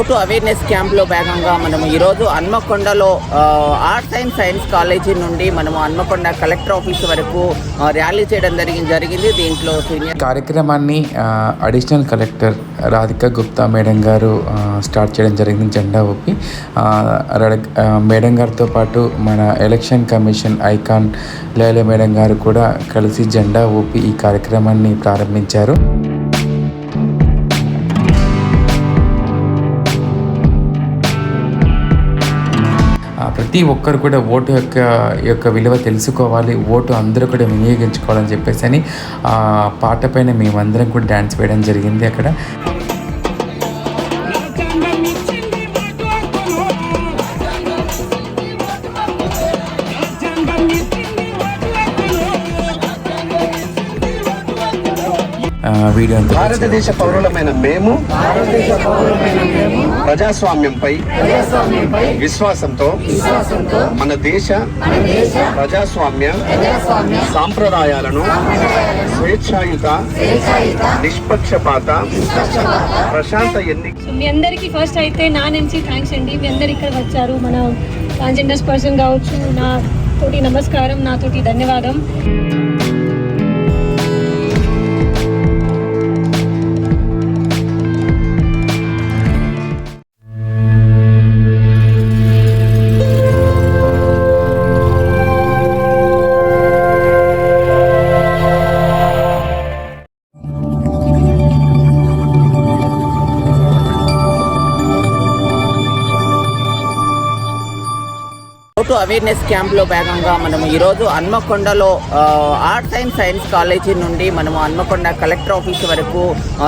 Photo awareness క్యాంప్లో భాగంగా మనము ఈరోజు హన్మకొండలో ఆర్ట్స్ అండ్ సైన్స్ కాలేజీ నుండి మనము హన్మకొండ కలెక్టర్ ఆఫీస్ వరకు ర్యాలీ చేయడం జరిగింది జరిగింది. దీంట్లో సీనియర్ కార్యక్రమాన్ని additional collector Radhika Gupta madam గారు స్టార్ట్ చేయడం జరిగింది జెండా ఊపి. మేడం గారితో పాటు మన election commission icon Lele madam గారు కూడా కలిసి జెండా ఊపి ఈ కార్యక్రమాన్ని ప్రారంభించారు. ప్రతి ఒక్కరు కూడా ఓటు యొక్క యొక్క విలువ తెలుసుకోవాలి ఓటు అందరూ కూడా వినియోగించుకోవాలని చెప్పేసి అని పాట పైన మేమందరం కూడా డ్యాన్స్ వేయడం జరిగింది అక్కడ. వీడియో భారతదేశ పౌరులమైన మేము ప్రజాస్వామ్యంపై విశ్వాసంతో మన దేశ ప్రజాస్వామ్య సాంప్రదాయాలను స్వేచ్ఛాయుత నిష్పక్షపాత ప్రశాంత ఎన్ని సో మీ అందరికీ ఫస్ట్ అయితే నా నుంచి థ్యాంక్స్ అండి. మీ అందరు ఇక్కడ వచ్చారు. మన ట్రాన్స్జెండర్స్ పర్సన్ కావచ్చు నా తోటి నమస్కారం నాతోటి ధన్యవాదం. అవేర్నెస్ క్యాంప్లో భాగంగా మనము ఈరోజు హన్మకొండలో ఆర్ట్స్ అండ్ సైన్స్ కాలేజీ నుండి మనము హన్మకొండ కలెక్టర్ ఆఫీస్ వరకు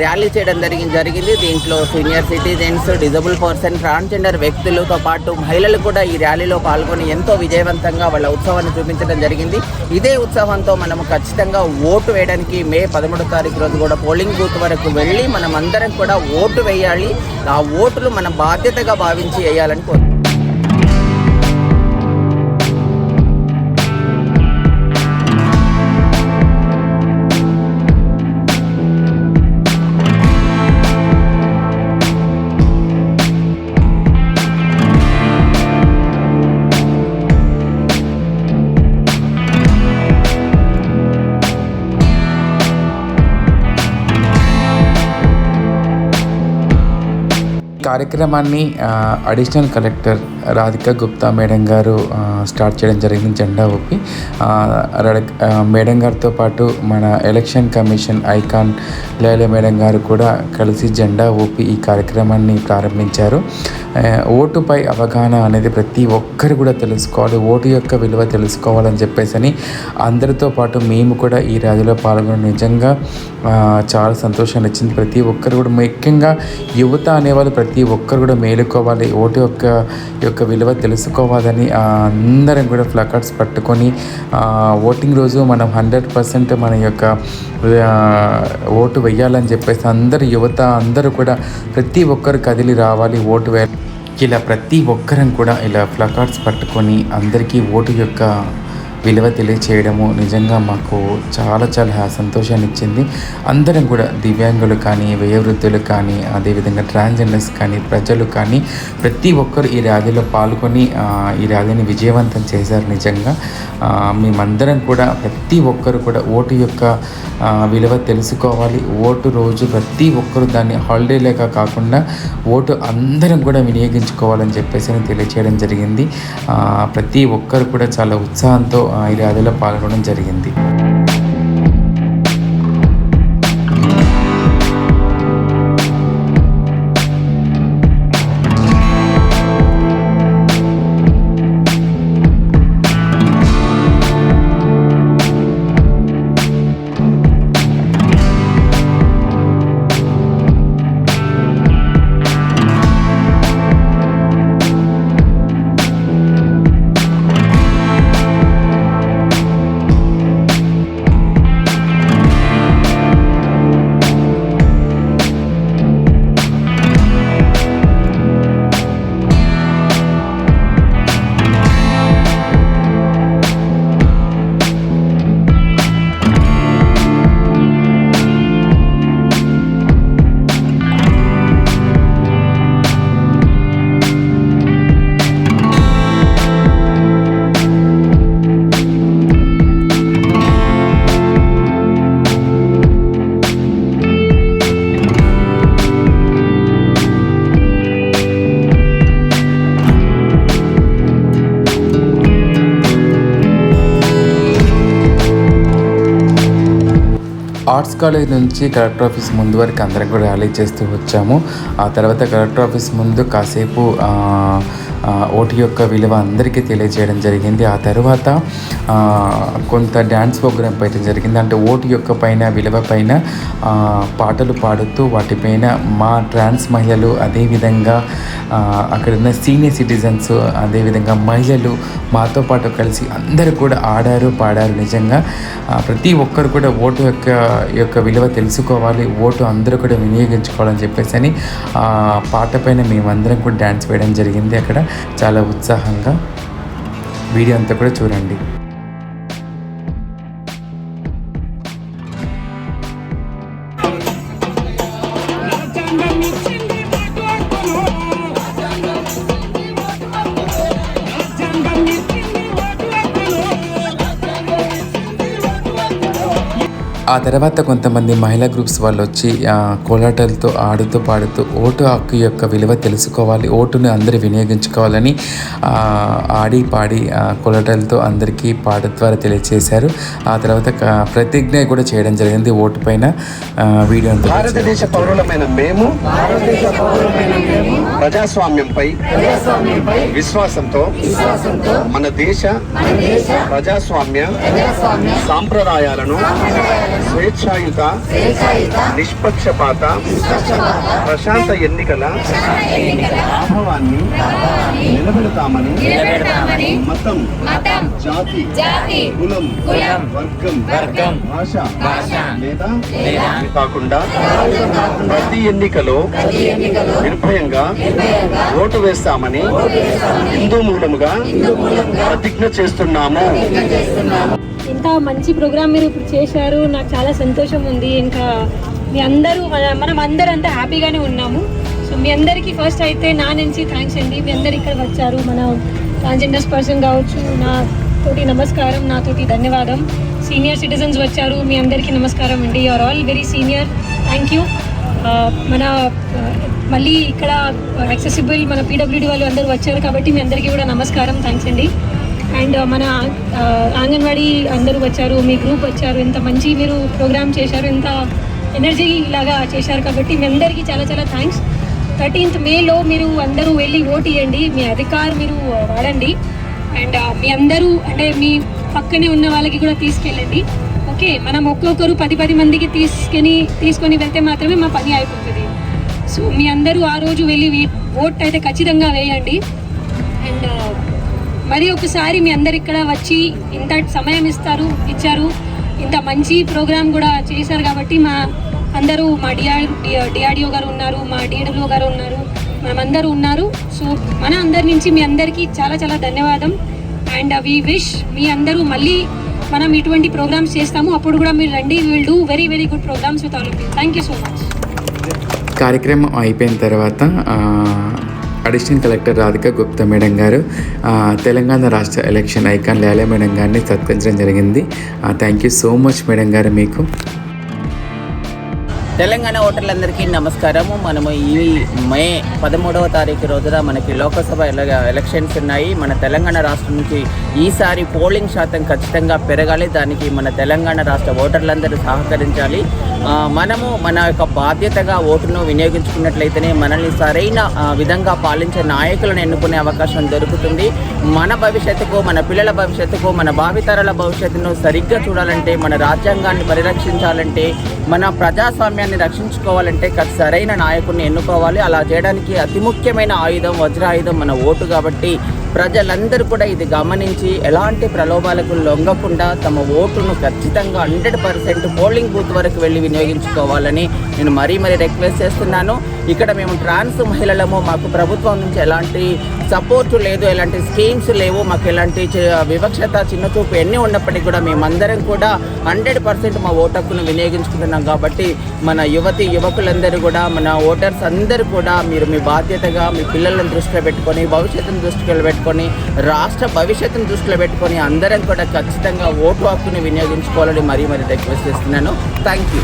ర్యాలీ చేయడం జరిగింది జరిగింది. దీంట్లో senior citizens disable person transgender వ్యక్తులతో పాటు మహిళలు కూడా ఈ ర్యాలీలో పాల్గొని ఎంతో విజయవంతంగా వాళ్ళ ఉత్సవాన్ని చూపించడం జరిగింది. ఇదే ఉత్సవంతో మనము ఖచ్చితంగా ఓటు వేయడానికి మే పదమూడో తారీఖు రోజు కూడా పోలింగ్ బూత్ వరకు వెళ్ళి మనం అందరం కూడా ఓటు వేయాలి. ఆ ఓటులు మన బాధ్యతగా భావించి వేయాలని కోరుతున్నాం కార్యక్రమాన్ని additional collector Radhika Gupta madam గారు స్టార్ట్ చేయడం జరిగింది జెండా ఊపి. మేడం గారితో పాటు మన election commission icon Lele madam గారు కూడా కలిసి జెండా ఊపి ఈ కార్యక్రమాన్ని ప్రారంభించారు. ఓటుపై అవగాహన అనేది ప్రతి ఒక్కరు కూడా తెలుసుకోవాలి ఓటు యొక్క విలువ తెలుసుకోవాలని చెప్పేసి అని అందరితో పాటు మేము కూడా ఈ ర్యాలీలో పాల్గొనడం నిజంగా చాలా సంతోషాన్ని ఇచ్చింది ప్రతి ఒక్కరు కూడా ముఖ్యంగా యువత అనేవాళ్ళు ప్రతి ఒక్కరు కూడా మేలుకోవాలి ఓటు యొక్క యొక్క విలువ తెలుసుకోవాలని అందరం కూడా ప్లకార్డ్స్ పట్టుకొని ఓటింగ్ రోజు మనం హండ్రెడ్ పర్సెంట్ మన యొక్క ఓటు వెయ్యాలని చెప్పేసి అందరు యువత అందరూ కూడా ప్రతి ఒక్కరు కదిలి రావాలి ఓటు వేయాలి. ఇలా ప్రతి ఒక్కరం కూడా ఇలా ప్లకార్డ్స్ పట్టుకొని అందరికీ ఓటు యొక్క విలువ తెలియచేయడము నిజంగా మాకు చాలా చాలా సంతోషాన్ని ఇచ్చింది అందరం కూడా దివ్యాంగులు కానీ వయోవృద్ధులు కానీ అదేవిధంగా ట్రాన్స్జెండర్స్ కానీ ప్రజలు కానీ ప్రతి ఒక్కరు ఈ ర్యాలీలో పాల్గొని ఈ ర్యాలీని విజయవంతం చేశారు నిజంగా. మేమందరం కూడా ప్రతి ఒక్కరు కూడా ఓటు యొక్క విలువ తెలుసుకోవాలి. ఓటు రోజు ప్రతి ఒక్కరు దాన్ని హాలిడే లేక కాకుండా ఓటు అందరం కూడా వినియోగించుకోవాలని చెప్పేసి అని తెలియచేయడం జరిగింది. ప్రతి ఒక్కరు కూడా చాలా ఉత్సాహంతో ఈ ర్యాలీలో పాల్గొనడం జరిగింది. ఆర్ట్స్ కాలేజ్ నుంచి కలెక్టర్ ఆఫీస్ ముందు వరకు అందరం కూడా ర్యాలీ చేస్తూ వచ్చాము. ఆ తర్వాత కలెక్టర్ ఆఫీస్ ముందు కాసేపు ఓటు యొక్క విలువ అందరికీ తెలియజేయడం జరిగింది. ఆ తర్వాత కొంత డ్యాన్స్ ప్రోగ్రామ్ పెట్టడం జరిగింది. అంటే ఓటు యొక్క పైన విలువ పైన పాటలు పాడుతూ వాటిపైన మా ట్రాన్స్ మహిళలు అదేవిధంగా అక్కడ ఉన్న సీనియర్ సిటిజన్స్ అదేవిధంగా మహిళలు మాతో పాటు కలిసి అందరూ కూడా ఆడారు పాడారు నిజంగా. ప్రతి ఒక్కరు కూడా ఓటు యొక్క యొక్క విలువ తెలుసుకోవాలి ఓటు అందరూ కూడా వినియోగించుకోవాలని చెప్పేసి అని పాట పైన మేమందరం కూడా డ్యాన్స్ వేయడం జరిగింది అక్కడ. చాలా ఉత్సాహంగా వీడియో అంతా కూడా చూడండి. ఆ తర్వాత కొంతమంది మహిళా గ్రూప్స్ వాళ్ళు వచ్చి కోలాటాలతో ఆడుతూ పాడుతూ ఓటు హక్కు యొక్క విలువ తెలుసుకోవాలి ఓటుని అందరూ వినియోగించుకోవాలని ఆ, ఆడి పాడి కోలాటాలతో అందరికీ పాట ద్వారా తెలియజేశారు ఆ తర్వాత ప్రతిజ్ఞ కూడా చేయడం జరిగింది ఓటు పైన వీడియో భారతదేశ పౌరులమైన మేము ప్రజాస్వామ్యంపై విశ్వాసంతో మన దేశ ప్రజాస్వామ్య సాంప్రదాయాలను స్వేచ్ఛాయుత నిష్పక్షపాత ప్రశాంత ఎన్నికల ఆభవాన్ని నిలబెడతామని మతం జాతి కులం వర్గం వర్గం భాష లేదా కాకుండా ప్రతి ఎన్నికలో నిర్భయంగా ఓటు వేస్తామని హిందూ మూలముగా ప్రతిజ్ఞ చేస్తున్నాము. ఇంత మంచి ప్రోగ్రామ్ మీరు ఇప్పుడు చేశారు. నాకు చాలా సంతోషం ఉంది. ఇంకా మీ అందరూ మన- మనం అందరూ అంతా హ్యాపీగానే ఉన్నాము. సో మీ అందరికీ ఫస్ట్ అయితే నా నుంచి థ్యాంక్స్ అండి. మీ అందరు ఇక్కడ వచ్చారు. మన ట్రాన్స్జెండర్స్ పర్సన్ కావచ్చు నా తోటి నమస్కారం నాతోటి ధన్యవాదం. సీనియర్ సిటిజన్స్ వచ్చారు. మీ అందరికీ నమస్కారం అండి. Are all very senior thank you మన uh, మళ్ళీ ఇక్కడ యాక్సెసిబుల్ మన పీడబ్ల్యూడి వాళ్ళు అందరూ వచ్చారు కాబట్టి మీ అందరికీ కూడా నమస్కారం. థ్యాంక్స్ అండి. అండ్ మన ఆ, ఆంగన్వాడీ అందరూ వచ్చారు మీ గ్రూప్ వచ్చారు ఎంత మంచి మీరు ప్రోగ్రామ్ చేశారు ఎంత ఎనర్జీ లాగా చేశారు కాబట్టి మీ అందరికీ చాలా చాలా థ్యాంక్స్. థర్టీన్త్ మేలో మీరు అందరూ వెళ్ళి ఓట్ ఇవ్వండి మీ అధికారం మీరు వాడండి. అండ్ మీ అందరూ అంటే మీ పక్కనే ఉన్న వాళ్ళకి కూడా తీసుకెళ్ళండి. ఓకే మనం ఒక్కొక్కరు పది పది మందికి తీసుకొని తీసుకొని వెళ్తే మాత్రమే మా పని అయిపోతుంది. సో మీ అందరూ ఆ రోజు వెళ్ళి ఓట్ అయితే ఖచ్చితంగా వేయండి. అండ్ మరి ఒకసారి మీ అందరు ఇక్కడ వచ్చి ఇంత సమయం ఇస్తారు ఇచ్చారు. ఇంత మంచి ప్రోగ్రామ్ కూడా చేశారు కాబట్టి మా అందరూ మా డిఆర్ డిఆర్డిఓ గారు ఉన్నారు మా డిడబ్ల్యూ గారు ఉన్నారు మనమందరూ ఉన్నారు. సో మన అందరి నుంచి మీ అందరికీ చాలా చాలా ధన్యవాదం. అండ్ వి విష్ మీ అందరూ మళ్ళీ మనం ఇటువంటి ప్రోగ్రామ్స్ చేస్తాము. అప్పుడు కూడా మీరు రండి will do very very good programmes with all of you thank you so much కార్యక్రమం అయిపోయిన తర్వాత additional collector Radhika Gupta madam గారు తెలంగాణ రాష్ట్ర ఎలక్షన్ ఐకాన్ లేలే మేడం గారిని సత్కరించడం జరిగింది. Thank you so much madam గారు మీకు. తెలంగాణ ఓటర్లందరికీ నమస్కారము. మనము ఈ మే పదమూడవ తారీఖు రోజున మనకి లోకసభ ఎల- ఎలక్షన్స్ ఉన్నాయి. మన తెలంగాణ రాష్ట్రం నుంచి ఈసారి పోలింగ్ శాతం ఖచ్చితంగా పెరగాలి. దానికి మన తెలంగాణ రాష్ట్ర ఓటర్లందరూ సహకరించాలి. మనము మన యొక్క బాధ్యతగా ఓటును వినియోగించుకున్నట్లయితేనే మనల్ని సరైన విధంగా పాలించే నాయకులను ఎన్నుకునే అవకాశం దొరుకుతుంది. మన భవిష్యత్తుకు మన పిల్లల భవిష్యత్తుకు మన భావితరాల భవిష్యత్తును సరిగ్గా చూడాలంటే మన రాజ్యాంగాన్ని పరిరక్షించాలంటే మన ప్రజాస్వామ్యాన్ని రక్షించుకోవాలంటే సరైన నాయకుడిని ఎన్నుకోవాలి. అలా చేయడానికి అతి ముఖ్యమైన ఆయుధం వజ్రాయుధం మన ఓటు కాబట్టి ప్రజలందరూ కూడా ఇది గమనించి ఎలాంటి ప్రలోభాలకు లొంగకుండా తమ ఓటును ఖచ్చితంగా హండ్రెడ్ పర్సెంట్ పోలింగ్ బూత్ వరకు వెళ్ళి వినియోగించుకోవాలని నేను మరీ మరీ రిక్వెస్ట్ చేస్తున్నాను. ఇక్కడ మేము ట్రాన్స్ మహిళలము మాకు ప్రభుత్వం నుంచి ఎలాంటి సపోర్ట్ లేదు ఎలాంటి స్కీమ్స్ లేవు మాకు ఎలాంటి వివక్షత చిన్నచూపు ఎన్ని ఉన్నప్పటికీ కూడా మేమందరం కూడా హండ్రెడ్ పర్సెంట్ మా ఓటు హక్కును వినియోగించుకుంటున్నాం కాబట్టి మన యువతి యువకులందరూ కూడా మన ఓటర్స్ అందరూ కూడా మీరు మీ బాధ్యతగా మీ పిల్లలను దృష్టిలో పెట్టుకొని భవిష్యత్తును దృష్టిలో పెట్టుకొని రాష్ట్ర భవిష్యత్తును దృష్టిలో పెట్టుకొని అందరం కూడా ఖచ్చితంగా ఓటు హక్కుని వినియోగించుకోవాలని మరీ మరీ రిక్వెస్ట్ చేస్తున్నాను. Thank you